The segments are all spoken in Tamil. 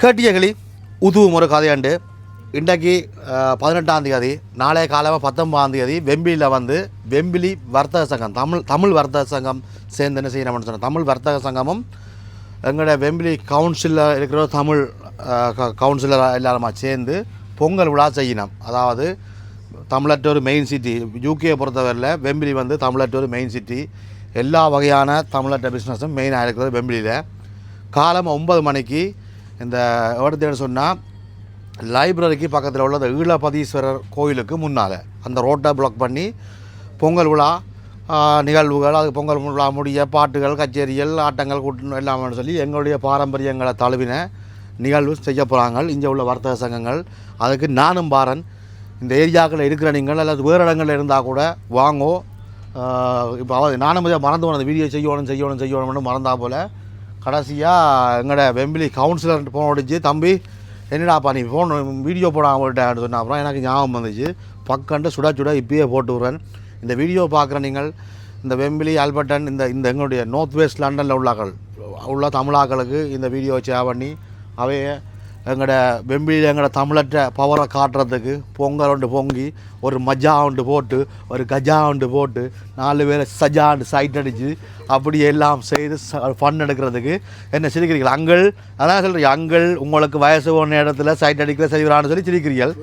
கேட்டியகளி உதுவும் ஒரு கதையாண்டு. இன்றைக்கு பதினெட்டாம் தேதி நாளைய காலமாக பத்தொன்பதாம் தேதி வெம்பிலியில் வந்து வெம்பிலி வர்த்தக சங்கம் தமிழ் தமிழ் வர்த்தக சங்கம் சேர்ந்து என்ன செய்யணும்னு சொன்னோம் தமிழ் வர்த்தக சங்கமும் எங்களோட வெம்பிலி கவுன்சிலில் இருக்கிற தமிழ் கவுன்சிலர் எல்லாருமா சேர்ந்து பொங்கல் விழா செய்யணும். அதாவது தமிழற்ற ஒரு மெயின் சிட்டி யூகேயை பொறுத்தவரையில் வெம்பிலி வந்து தமிழற்ற ஒரு மெயின் சிட்டி எல்லா வகையான தமிழற்ற பிஸ்னஸும் மெயினாக இருக்கிறது வெம்பிலியில். காலம் ஒன்பது மணிக்கு இந்த இடத்துன்னு சொன்னால் லைப்ரரிக்கு பக்கத்தில் உள்ள அந்த ஈழபதீஸ்வரர் கோயிலுக்கு முன்னால். அந்த ரோட்டை பிளாக் பண்ணி பொங்கல் விழா நிகழ்வுகள் அது பொங்கல் விழா முடிய பாட்டுகள் கச்சேரிகள் ஆட்டங்கள் கூட்டணும் எல்லாமே சொல்லி எங்களுடைய பாரம்பரியங்களை தழுவின நிகழ்வு செய்ய போகிறாங்க இங்கே உள்ள வர்த்தக சங்கங்கள். அதுக்கு நானும் பாரன். இந்த ஏரியாக்களில் இருக்கிற நீங்கள் அல்லது வேறு இடங்களில் இருந்தால் கூட வாங்கோ. இப்போ அவ நானும் மறந்து போனேன் அந்த வீடியோ செய்யணும் செய்யணும் செய்யணும்னு மறந்தா போல். கடைசியாக எங்களோட வெம்பிலி கவுன்சிலர் ஃபோன் அடிச்சு தம்பி என்னடாப்பா நீ ஃபோன் வீடியோ போட அவங்கள்ட்ட சொன்ன. அப்புறம் எனக்கு ஞாபகம் வந்துச்சு. பக்கண்டு சுட சுட இப்பயே போட்டு விட்றேன். இந்த வீடியோ பார்க்குற நீங்கள் இந்த வெம்பிலி ஆல்பர்டன் இந்த இந்த எங்களுடைய நார்த் வெஸ்ட் லண்டனில் உள்ளாக்கள் உள்ள தமிழாக்களுக்கு இந்த வீடியோ ஷேர் பண்ணி அவைய எங்களோட வெம்பியில் எங்களோட தமிழற்ற பவரை காட்டுறதுக்கு பொங்கல் ஒன்று பொங்கி ஒரு மஜா ஒன்று போட்டு ஒரு கஜா ஒன்று போட்டு நாலு பேரை சஜாண்டு சைட் அடித்து அப்படி எல்லாம் செய்து ஃபன் எடுக்கிறதுக்கு என்ன சிரிக்கிறீர்கள்? அங்கள் அதான் சொல்கிறீங்க அங்கள் உங்களுக்கு வயசு ஒன்று இடத்துல சைட் அடிக்கிற செய்கிறான்னு சொல்லி சிரிக்கிறீர்கள்.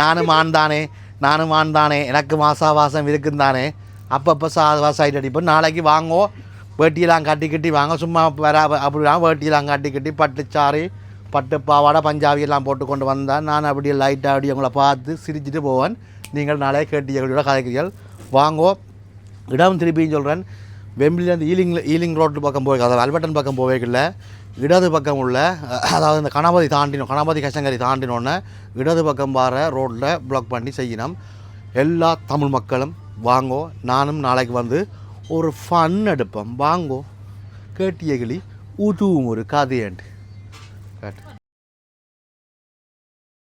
நானும் ஆண் தானே நானும் ஆண் தானே எனக்கு மாசா வாசம் இருக்குந்தானே அப்பப்போ சாதுவாக சைட் அடிப்போம். நாளைக்கு வாங்கோ வேட்டியெல்லாம் கட்டி கட்டி வாங்க சும்மா வர அப்படிலாம் வேட்டியெல்லாம் கட்டி கட்டி பட்டுச்சாறு பட்டு பாவாடை பஞ்சாபி எல்லாம் போட்டு கொண்டு வந்தால் நான் அப்படியே லைட்டாக அப்படி உங்களை பார்த்து சிரிச்சிட்டு போவேன். நீங்கள் நாளைய கேட்டியங்களோட கதைக்கிறீர்கள் வாங்கோ. இடம் திருப்பின்னு சொல்கிறேன் வெம்பிலேருந்து ஈலிங் ஈலிங் ரோட்டு பக்கம் போய் அதாவது அல்பட்டன் பக்கம் போவேக்கில்ல. இடது பக்கம் உள்ள அதாவது இந்த கணபதி தாண்டினோம். கணபதி கஷங்கரி தாண்டினோன்னே இடது பக்கம் வர ரோட்டில் பிளாக் பண்ணி செய்யணும். எல்லா தமிழ் மக்களும் வாங்கோ. நானும் நாளைக்கு வந்து ஒரு ஃபன் எடுப்பேன் வாங்கோ. கேட்டியகிளி உதுவும் ஒரு கதையண்டு. கேட்டு